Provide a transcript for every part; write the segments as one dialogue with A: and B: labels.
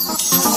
A: Oh.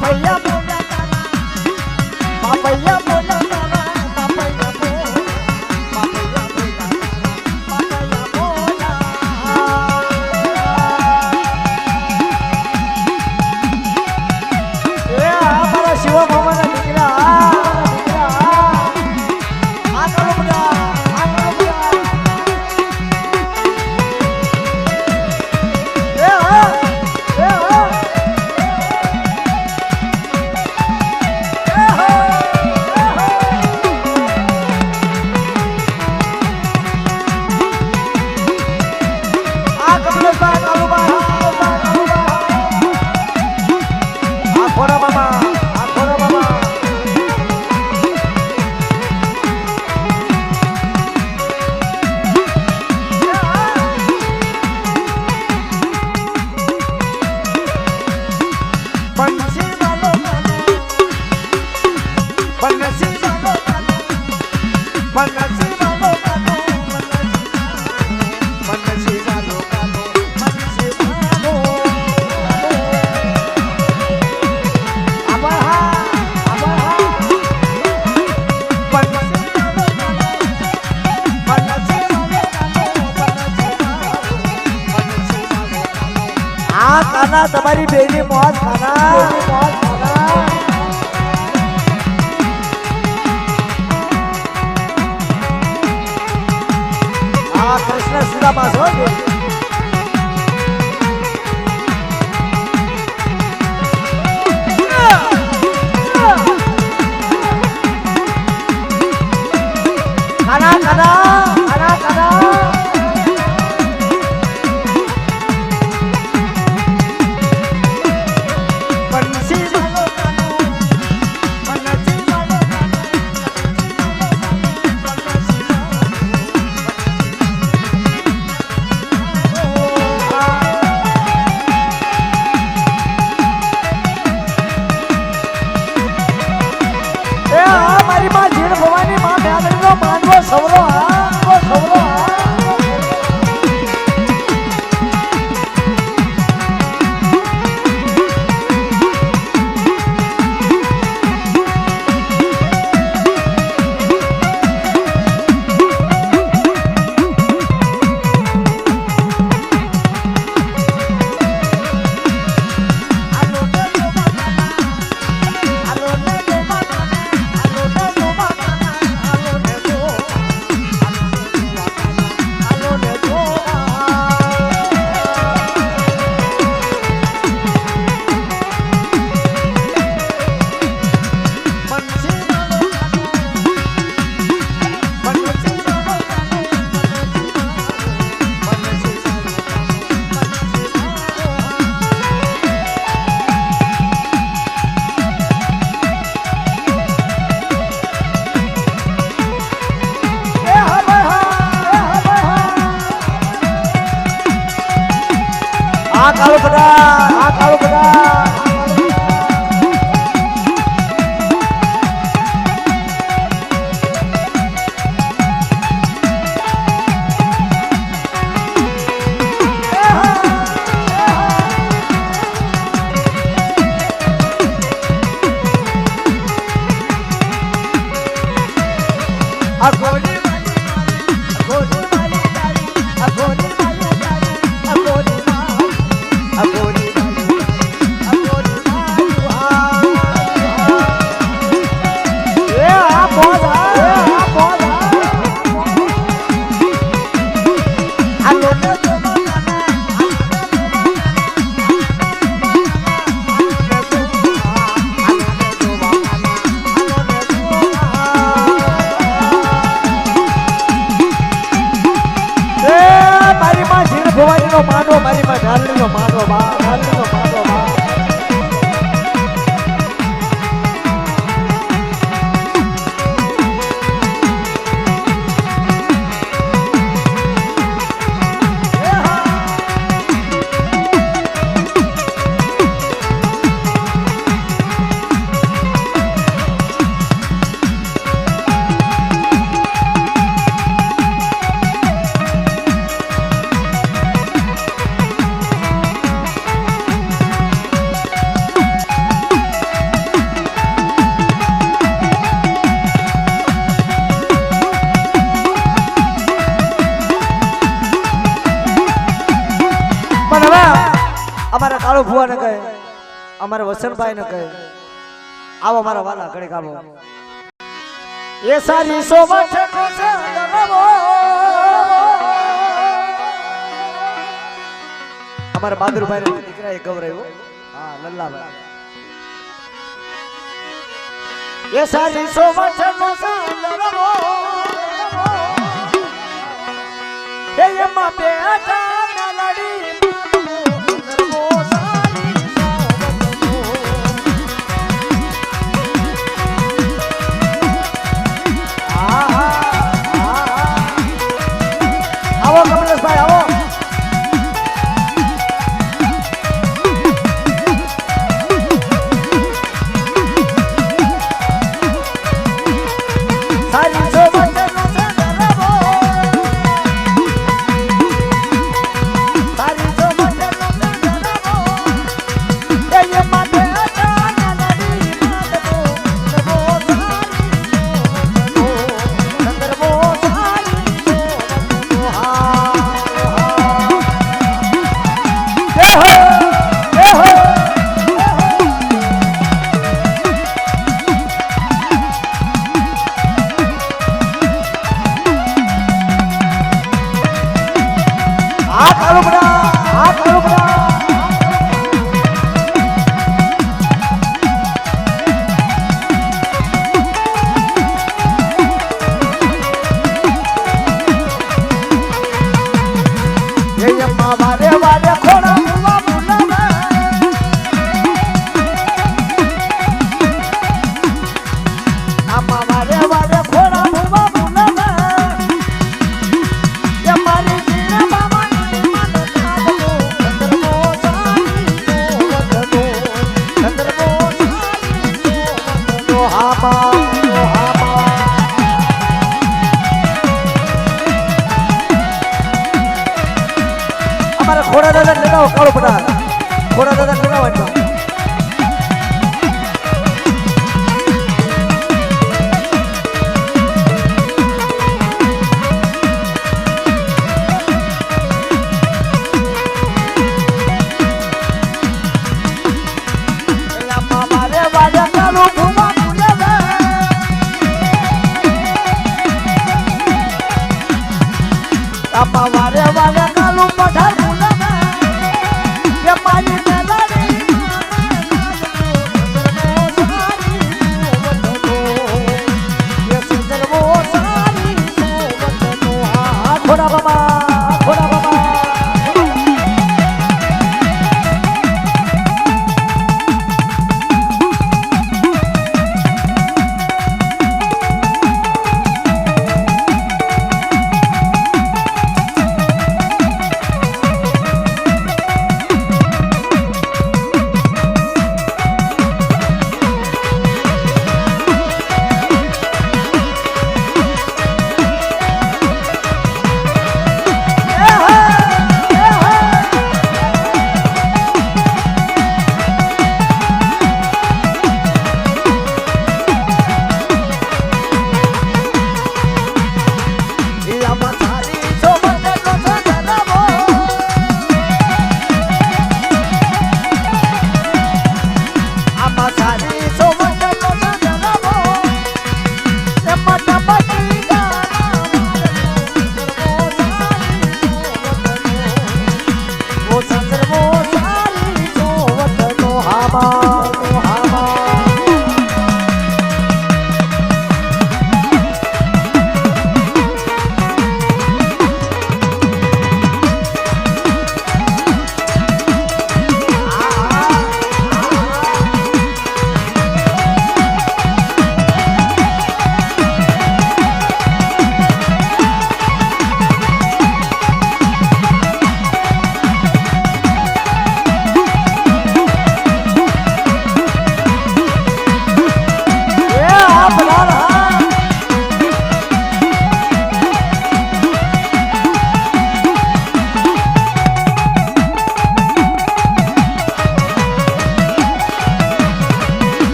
A: બાપૈયા બાપૈયા તમારી બેની મોત ખાના મોત ખાના આ કૃષ્ણ સીધા પાસ હો ખાના ખાના. બધા આ કાળું બધા. Agora માનો મારી માં ઢાલણી માનો બા. મારો ભુવાને કહે, અમારે અમારા વસણભાઈને કહે, આવો મારા વાલા ઘડી કામો એ સારી અમારા બહાદુરભાઈ નો દીકરા એ ગૌરવ હા, લલ્લાભાઈ. એ સારી સોમા એ એમાં બેઠા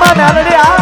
A: માં નાલડી હા આ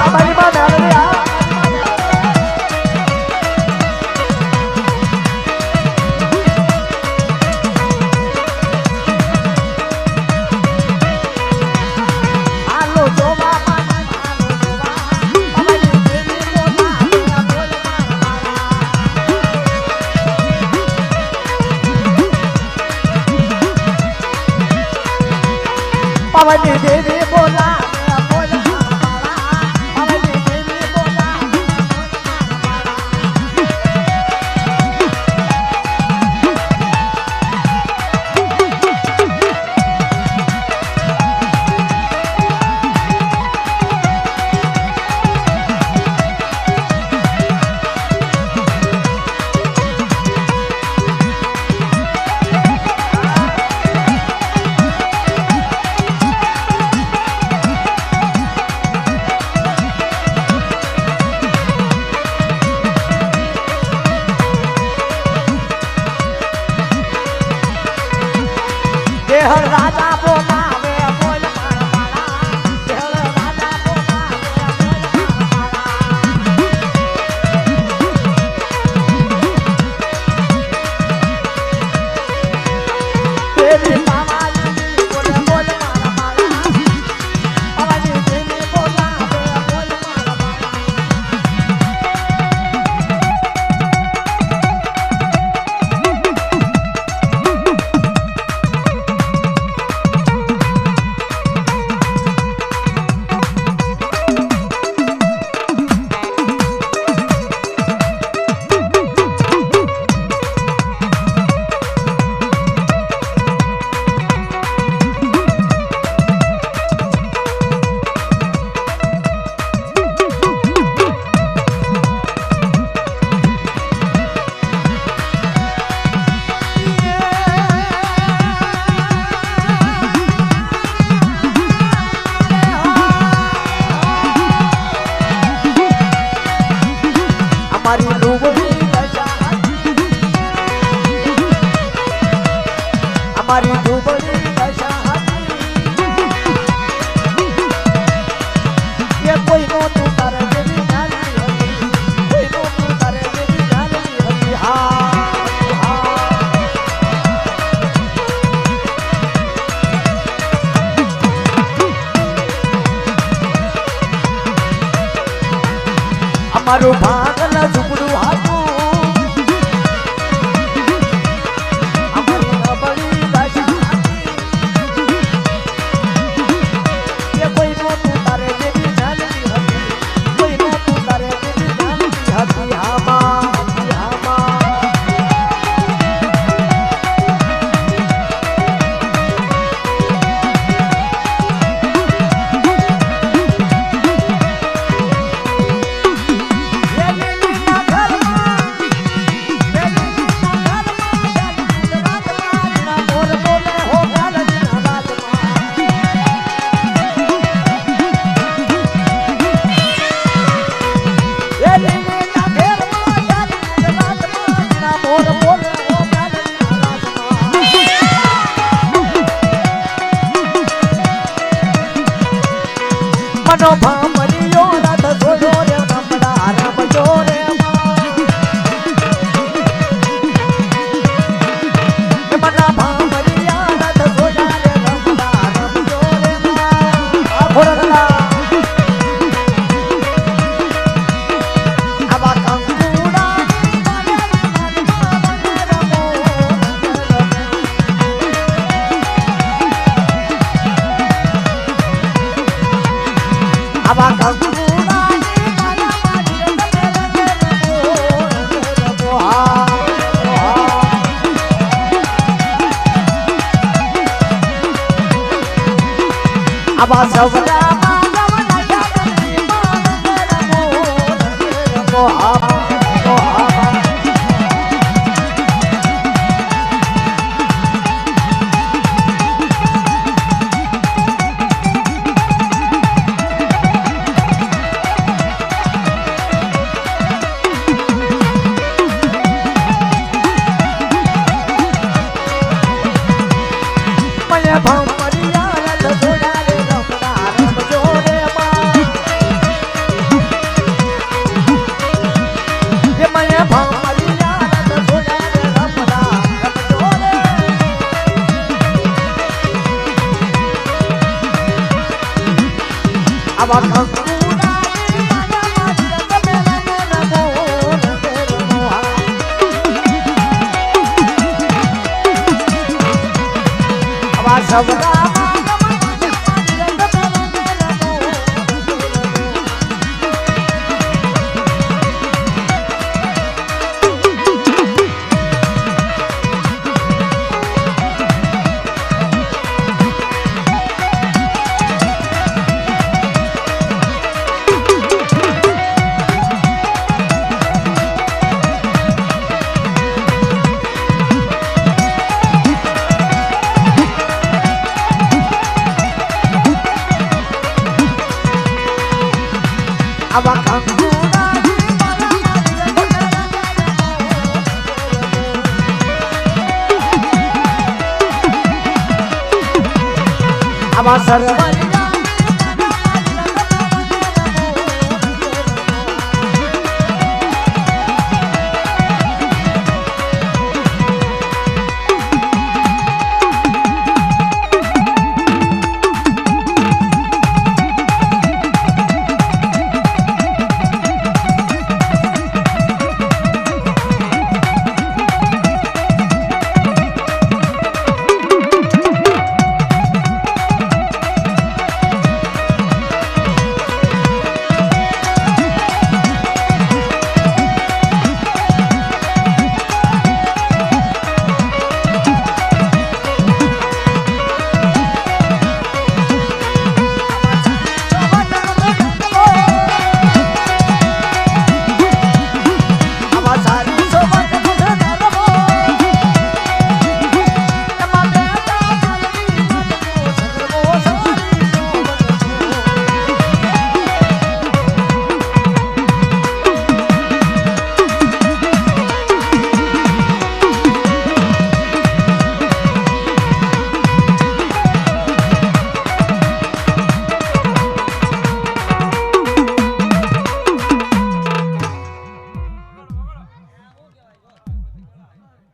A: આવા સવડા આવા